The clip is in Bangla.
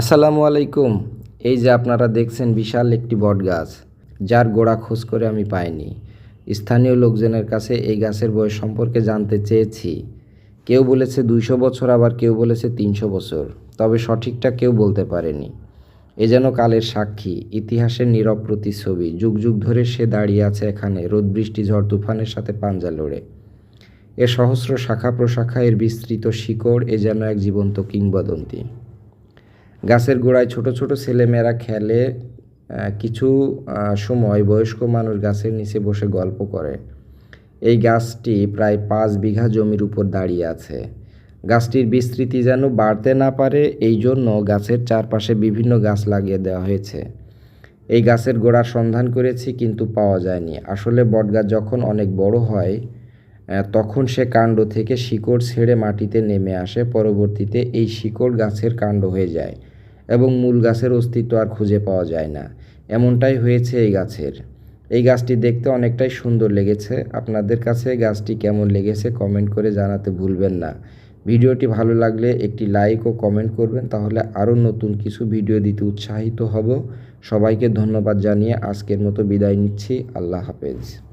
আসসালামু আলাইকুম। এই যে আপনারা দেখছেন বিশাল একটি বট গাছ, যার গোড়া খোঁজ করে আমি পাইনি। স্থানীয় লোকজনের কাছে এই গাছের বয়স সম্পর্কে জানতে চেয়েছি। কেউ বলেছে দুইশো বছর, আবার কেউ বলেছে তিনশো বছর, তবে সঠিকটা কেউ বলতে পারেনি। এ যেন কালের সাক্ষী, ইতিহাসের নীরব প্রতিচ্ছবি, যুগ যুগ ধরে সে দাঁড়িয়ে আছে এখানে, রোদ, বৃষ্টি, ঝড়, তুফানের সাথে পাঞ্জা লড়ে। এর সহস্র শাখা প্রশাখা, এর বিস্তৃত শিকড়, এ যেন এক জীবন্ত কিংবদন্তি। গাছের গোড়ায় ছোট ছোট ছেলেমেয়েরা খেলে কিছু সময় বয়স্ক মানুষ গাছের নিচে বসে গল্প করে। এই গাছটি প্রায় পাঁচ বিঘা জমির উপর দাঁড়িয়ে আছে। গাছটির বিস্তৃতি যেন বাড়তে না পারে, এই জন্য গাছের চারপাশে বিভিন্ন গাছ লাগিয়ে দেওয়া হয়েছে। এই গাছের গোড়ার সন্ধান করেছি, কিন্তু পাওয়া যায়নি। আসলে বটগাছ যখন অনেক বড় হয় তখন সে কাণ্ড থেকে শিকড় ছেড়ে মাটিতে নেমে আসে। পরবর্তীতে এই শিকড় গাছের কাণ্ড হয়ে যায়। এবং মূল গাছের অস্তিত্ব আর খুঁজে পাওয়া যায় না। এমনটাই হয়েছে এই গাছের। এই গাছটি দেখতে অনেকটাই সুন্দর লেগেছে। আপনাদের কাছে গাছটি কেমন লেগেছে কমেন্ট করে জানাতে ভুলবেন না। ভিডিওটি ভালো লাগলে একটি লাইক ও কমেন্ট করবেন, তাহলে আরও নতুন কিছু ভিডিও দিতে উৎসাহিত হব। সবাইকে ধন্যবাদ জানিয়ে আজকের মতো বিদায় নিচ্ছি। আল্লাহ হাফেজ।